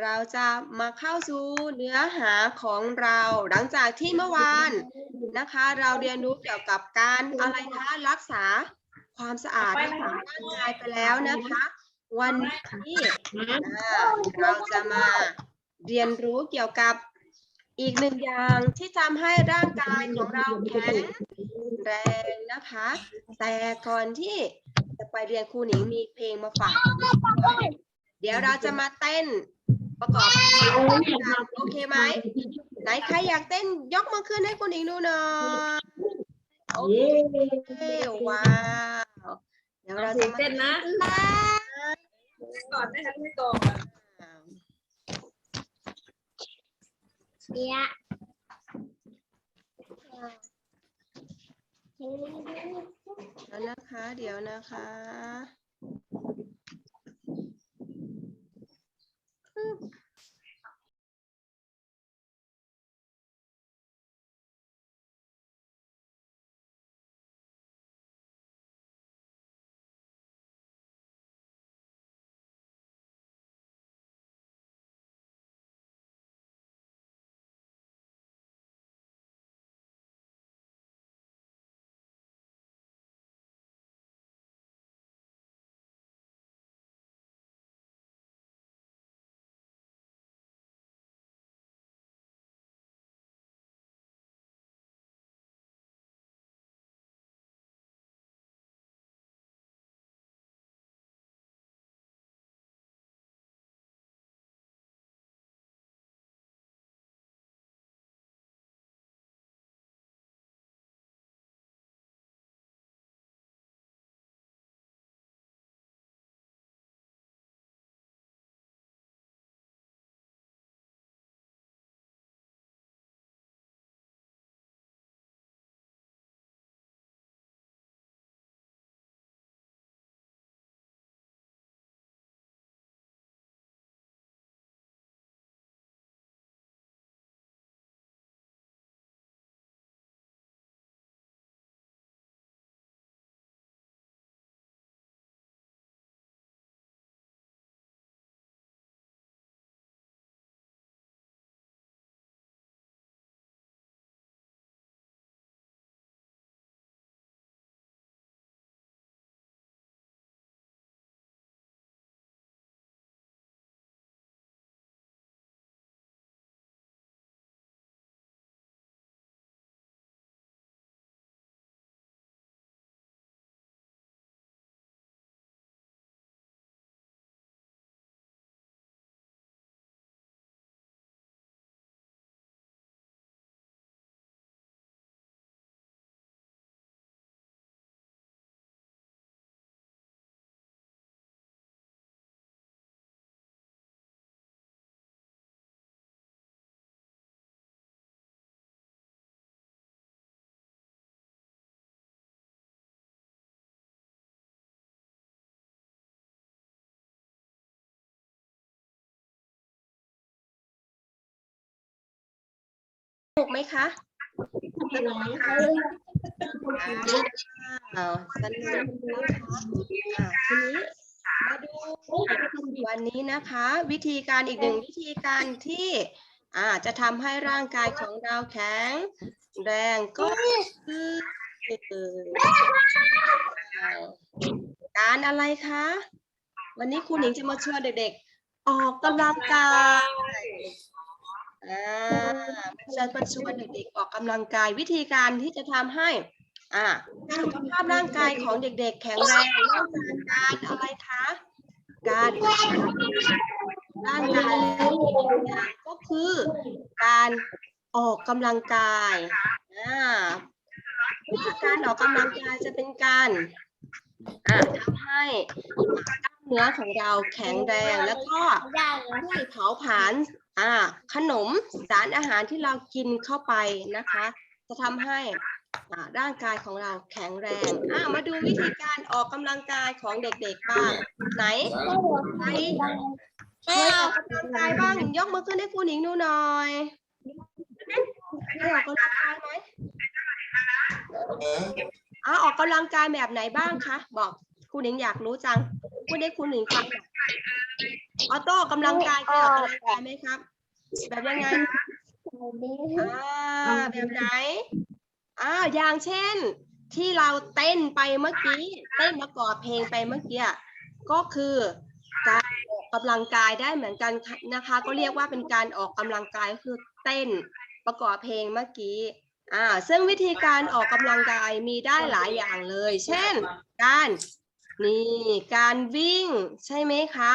เราจะมาเข้าสู่เนื้อหาของเรา หลังจากที่เมื่อวานนะคะ เราเรียนรู้เกี่ยวกับการอะไรคะรักษาความสะอาดของร่างกายไปแล้วนะคะ วันนี้เราจะมาเรียนรู้เกี่ยวกับอีกหนึ่งอย่างที่ทำให้ร่างกายของเราแข็งแรงนะคะ แต่ก่อนที่จะไปเรียนครูหนิงมีเพลงมาฝาก เดี๋ยวเราจะมาเต้นประกอบเพลงกันโอเคไหมไหนใครอยากเต้นยกมือขึ้นให้คุณหญิงดูหน่อยโอเคว้าวเดี๋ยวเราจะมาเต้นนะก่อนได้ทันไม่ก่อนวแล้วนะคะ เดี๋ยวนะคะ สนุกไหมคะสนุกไหมคะอ้าวสนุกนะคะทีนี้มาดูวันนี้นะคะ วิธีการอีกหนึ่งวิธีการที่อาจะทำให้ร่างกายของเราแข็งแรงก็คือการอะไรคะ วันนี้ครูหนิงจะมาชวนเด็กๆ ออกกำลังกาย อ่าจะมาชวนเด็กๆออกกำลังกายวิธีการที่จะทำให้ อ่าสุขภาพร่างกายของเด็กๆ แข็งแรงเริ่มจากการอะไรคะการร่างกายอย่างก็คือการออกกำลังกายอ่าวิธีการออกกำลังกายจะเป็นการ อ่าทำให้กล้ามเนื้อของเราแข็งแรงแล้วก็ช่วยเผาผลาญอ่าขนมสารอาหารที่เรากินเข้าไปนะคะ จะทำให้อ่าร่างกายของเราแข็งแรงอ่ามาดูวิธีการออกกำลังกายของเด็กๆบ้างไหนใครเคยออกกำลังกายบ้างยกมือขึ้นให้ครูหนิงดูหน่อยเคยออกกำลังกายไหม อ่าออกกำลังกายแบบไหนบ้างคะบอกครูหนิงอยากรู้จังพูดให้คุณหนิงฟังหน่อยออโต้กำลังกายเคยออกกำลังกายไหมครับ แบบยังไงอ่าแบบไหนอ่าอย่างเช่น ที่เราเต้นไปเมื่อกี้เต้นประกอบเพลงไปเมื่อกี้ก็คือการออกกำลังกายได้เหมือนกันนะคะ ก็เรียกว่าเป็นการออกกำลังกายก็คือเต้นประกอบเพลงเมื่อกี้ อ่าซึ่งวิธีการออกกำลังกายมีได้หลายอย่างเลย เช่น การนี่การวิ่งใช่ไหมคะ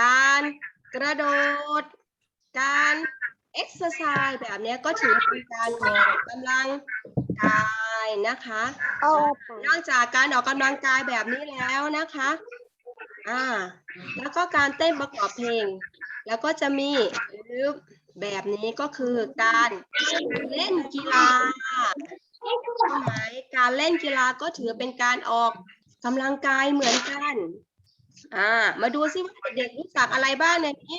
การกระโดด การเอ็กซ์ไซส์แบบเนี้ยก็ถือเป็นการออกกำลังกายนะคะนอกจากการออกกำลังกายแบบนี้แล้วนะคะอ่าแล้วก็การเต้นประกอบเพลง แล้วก็จะมี แบบนี้ก็คือการเล่นกีฬาใช่ไหมการเล่นกีฬาก็ถือเป็นการออกกำลังกายเหมือนกันอ่ามาดูซิว่าเด็กๆรู้จักอะไรบ้างในนี้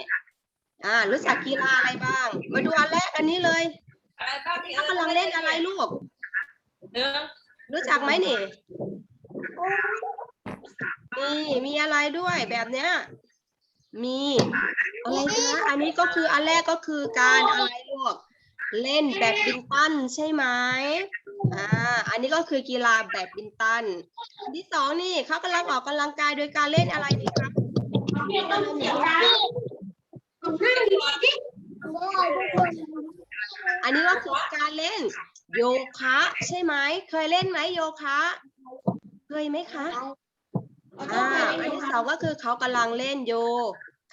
อ่ารู้จักกีฬาอะไรบ้าง มาดูอันแรกอันนี้เลยเขากำลังเล่นอะไรลูกหนึ่งรู้จักไหมนี่นี่มีอะไรด้วยแบบเนี้ย มีอะไรคะอันนี้ก็คืออันแรกก็คือการอะไรลูกเล่นแบดมินตันใช่ไหมอ่า อันนี้ก็คือกีฬาแบดมินตันอันที่สองนี่เขากำลังออกกำลังกายโดยการเล่นอะไรดีครับอันนี้ก็คือการเล่นโยคะ ใช่ไหม เคยเล่นไหมโยคะ เคยไหมคะ อ่าอันที่สองก็คือเขากำลังเล่นโย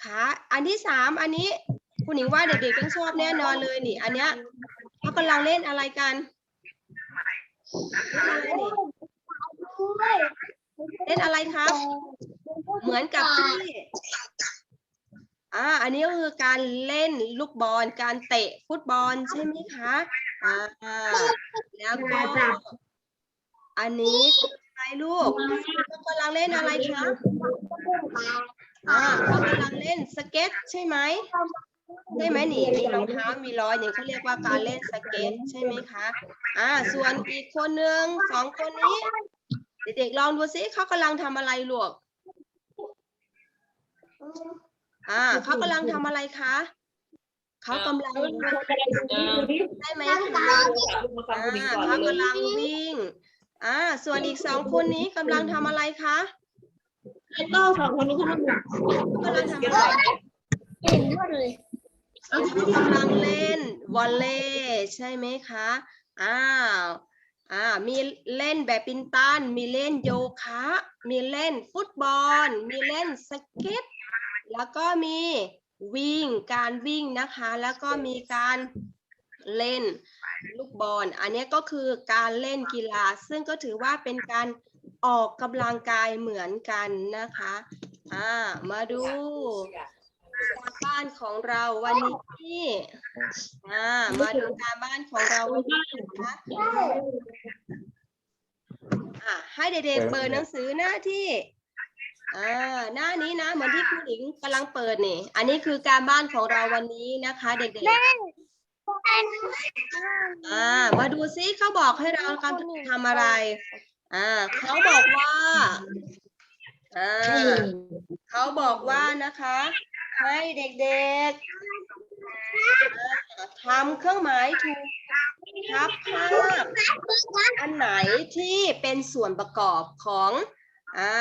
คะอันที่สามอันนี้คุณหญิงว่าเด็กๆต้องชอบแน่นอนเลยนี่ อันเนี้ยเขากำลังเล่นอะไรกันเล่นอะไรครับ เหมือนกับที่อ่า อันนี้ก็คือการเล่นลูกบอล การเตะฟุตบอลใช่ไหมคะ อ่า แล้วก็อันนี้ ลูกเขากำลังเล่นอะไรคะอ่าเขากำลังเล่นสเก็ตใช่ไหมใช่ไหมนี่มีรองเท้ามีรอยอย่างเขาเรียกว่าการเล่นสเก็ตใช่ไหมคะอ่าส่วนอีกคนหนึ่งสองคนนี้ เด็กๆลองดูซิเขากำลังทำอะไรลูกอ่าเขากำลังทำอะไรคะเขากำลังวิ่งได้ไหมคะลูกมาฟังอ่าคุณหญิงก่อนเขาเลยกำลังวิ่ง อ่า ส่วนอีกสองคนนี้กำลังทำอะไรคะก็สองคนนี้เขาทำหนักกำลังทำอะไรเขากำลังเล่นวอลเลย์ใช่ไหมคะอ้าวอ่ามีเล่นแบดมินตันมีเล่นโยคะ มีเล่นฟุตบอล มีเล่นสเก็ต แล้วก็มีวิ่งการวิ่งนะคะ แล้วก็มีการเล่น ลูกบอล อันนี้ก็คือการเล่นกีฬา ซึ่งก็ถือว่าเป็นการออกกำลังกายเหมือนกันนะคะ อ่า มาดูการบ้านของเราวันนี้อ่า มาดูการบ้านของเราวันนี้นะคะอ่าให้เด็กๆเปิดหนังสือหน้าที่อ่าหน้านี้นะเหมือนที่คุณหญิงกำลังเปิดนี่ อันนี้คือการบ้านของเราวันนี้นะคะ เด็กๆ อ่ามาดูซิเขาบอกให้เราทำอะไร อ่าเขาบอกว่าอ่าเขาบอกว่านะคะ ให้เด็กๆทำเครื่องหมายถูกทับภาพอันไหนที่เป็นส่วนประกอบของอ่า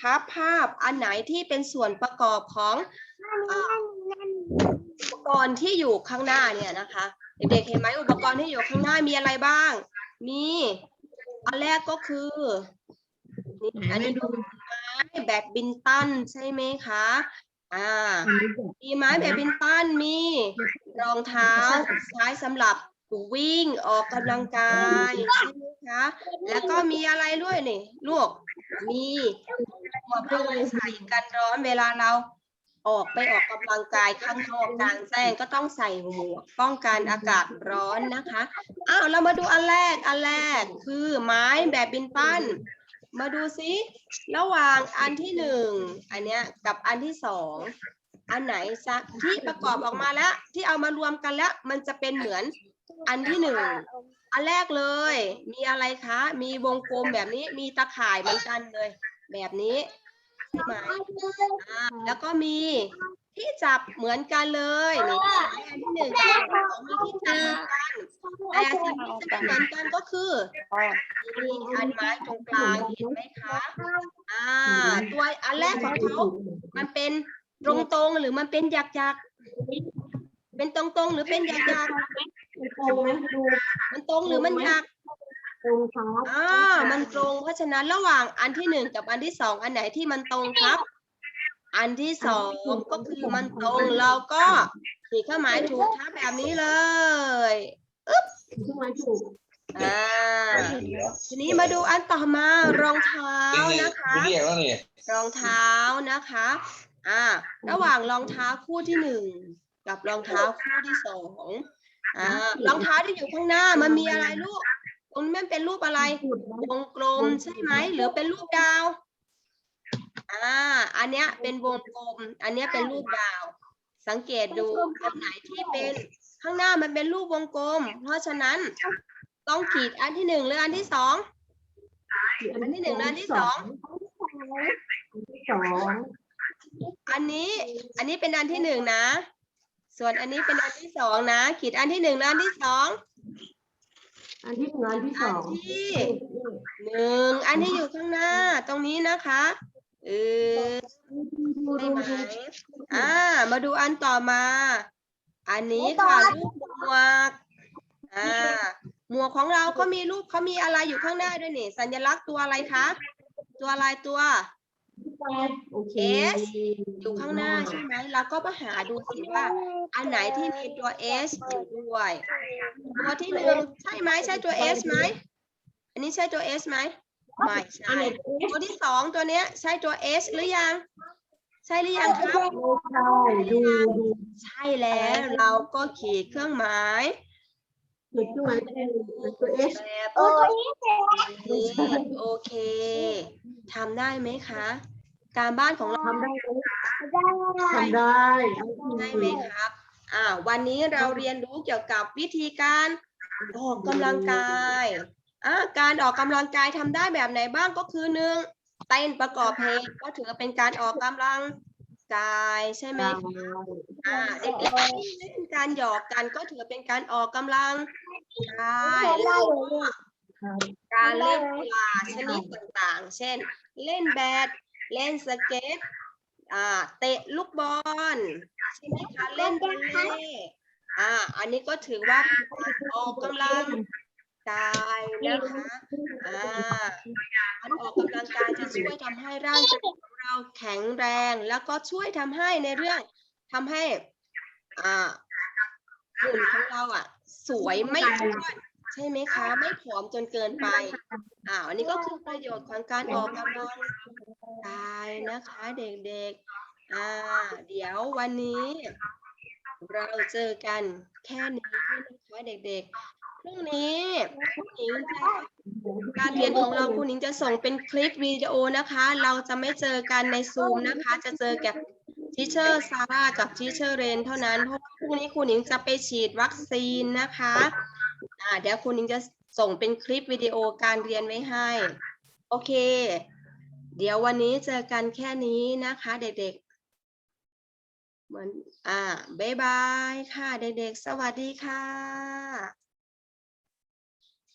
ทับภาพอันไหนที่เป็นส่วนประกอบของอุปกรณ์ที่อยู่ข้างหน้าเนี่ยนะคะ เด็กๆเห็นไหมอุปกรณ์ที่อยู่ข้างหน้ามีอะไรบ้าง มีอันแรกก็คือนี่อันนี้ดูไม้แบดมินตันใช่ไหมคะอ่ามีไม้แบดมินตันมีรองเท้าใช้สำหรับวิ่งออกกำลังกายใช่ไหมคะแล้วก็มีอะไรด้วยนี่ลูกมีหมวกเอาใส่กันร้อนเวลาเรา ออกไปออกกำลังกายข้างนอกกลางแจ้งก็ต้องใส่หมวกป้องกันอากาศร้อนนะคะอ้าวเรามาดูอันแรกอันแรกคือไม้แบดมินตันมาดูซิระหว่างอันที่หนึ่งอันเนี้ยกับอันที่สองอันไหนสักที่ประกอบออกมาแล้ว ที่เอามารวมกันแล้ว มันจะเป็นเหมือนอันที่หนึ่งอันแรกเลย มีอะไรคะ มีวงกลมแบบนี้มีตะข่ายเหมือนกันเลย แบบนี้ ช่ไหมอ่าแล้วก็มีที่จับเหมือนกันเลยนี่อันที่หนึ่งกับอันที่สองมีที่จับเหมือนกันแต่สิ่งที่จะไม่เหมือนกันก็คือมีอันไม้ตรงกลางเห็นไหมคะอ่าตัวอันแรกของเขามันเป็นตรงๆหรือมันเป็นหยักๆเป็นตรงๆหรือเป็นหยักๆตรงไหมดูมันตรงหรือมันหยักตรงครับอ่ามันตรงเพราะฉะนั้นระหว่างอันที่หนึ่งกับอันที่สองอันไหนที่มันตรงครับ อันที่สองก็คือมันตรงเราก็ขีดเครื่องหมายถูกทับแบบนี้เลยขึ้นมาถูกอ่าทีนี้มาดูอันต่อมารองเท้านะคะรองเท้านะคะอ่าระหว่างรองเท้าคู่ที่หนึ่งกับรองเท้าคู่ที่สองอ่ารองเท้าที่อยู่ข้างหน้ามันมีอะไรลูก ตรงนี้มันเป็นรูปอะไรถูกวงกลมใช่ไหมหรือเป็นรูปดาว อ่า อันเนี้ยเป็นวงกลม อันเนี้ยเป็นรูปดาว สังเกตดูอันไหนที่เป็นข้างหน้ามันเป็นรูปวงกลม เพราะฉะนั้นต้องขีดอันที่หนึ่งหรืออันที่สองอันที่หนึ่งและอันที่สองอันที่สองอันนี้อันนี้เป็นอันที่หนึ่งนะ ส่วนอันนี้เป็นอันที่สองนะ ขีดอันที่หนึ่งและอันที่สอง อันที่หนึ่งอันที่สอัองที่หนึ่งอันที่อยู่ข้างหน้าตรงนี้นะคะเออใช่ไหมอ่า มาดูอันต่อมา อันนี้ค่ะรูปหมวกอ่าหมวกของเราก็มีรูปเขามีอะไรอยู่ข้างหน้าด้วยนี่ สัญลักษณ์ตัวอะไรคะ ตัวอะไรตัว โอเค S อยู่ข้างหน้าใช่ไหมเราก็มาหาดูสิว่า อันไหนที่มีตัว S อยู่ด้วยตัวที่หนึ่งใช่ไหมใช่ตัว S ไหมอันนี้ใช่ตัว S ไหมไม่ใช่ตัวที่สองตัวเนี้ยใช่ตัว S หรือยัง ใช่หรือยังครับใช่ดูดูใช่แล้วเราก็ขีดเครื่องหมายเด็กขึ้นมาเป็นตัวเอสแบบนี้โอเคทำได้ไหมคะ การบ้านของเราทำได้ไหมทำได้เอาได้ไหมครับอ่าวันนี้เราเรียนรู้เกี่ยวกับวิธีการออกกำลังกายอ่าการออกกำลังกายทำได้แบบไหนบ้างก็คือหนึ่งเต้นประกอบเพลงก็ถือเป็นการออกกำลังกายใช่ไหมอ่าเด็กๆที่เล่นการหยอกกันก็ถือเป็นการออกกำลังกายแล้วก็การเล่นกีฬาชนิดต่างๆ เช่น เล่นแบด เล่นสเก็ตอ่าเตะลูกบอลใช่ไหมคะเล่นบอลเล่อ่า อันนี้ก็ถือว่าเป็นการออกกำลังกายนะคะอ่าการออกกำลังกายจะช่วยทำให้ร่างกายของเราแข็งแรง แล้วก็ช่วยทำให้ในเรื่องทำให้อ่าหุ่นของเราอะ สวยไม่อ้วน ใช่ไหมคะ ไม่ผอมจนเกินไปอ่าอันนี้ก็คือประโยชน์ของการออกกำลังกายนะคะ เด็กๆอ่าเดี๋ยววันนี้ เราเจอกันแค่นี้นะคะเด็กๆพรุ่งนี้คุณหญิงจะการเรียนของเราคุณหญิงจะส่งเป็นคลิปวิดีโอนะคะ เราจะไม่เจอกันในซูมนะคะ จะเจอกับทีเชอร์ซาร่ากับทีเชอร์เรนเท่านั้นเพราะว่าพรุ่งนี้คุณหญิงจะไปฉีดวัคซีนนะคะ อ่าเดี๋ยวคุณนิงจะส่งเป็นคลิปวิดีโอการเรียนไว้ให้ โอเค เดี๋ยววันนี้เจอกันแค่นี้นะคะเด็กๆ เหมือน อ่าบ๊ายบายค่ะ เด็กๆ สวัสดีค่ะ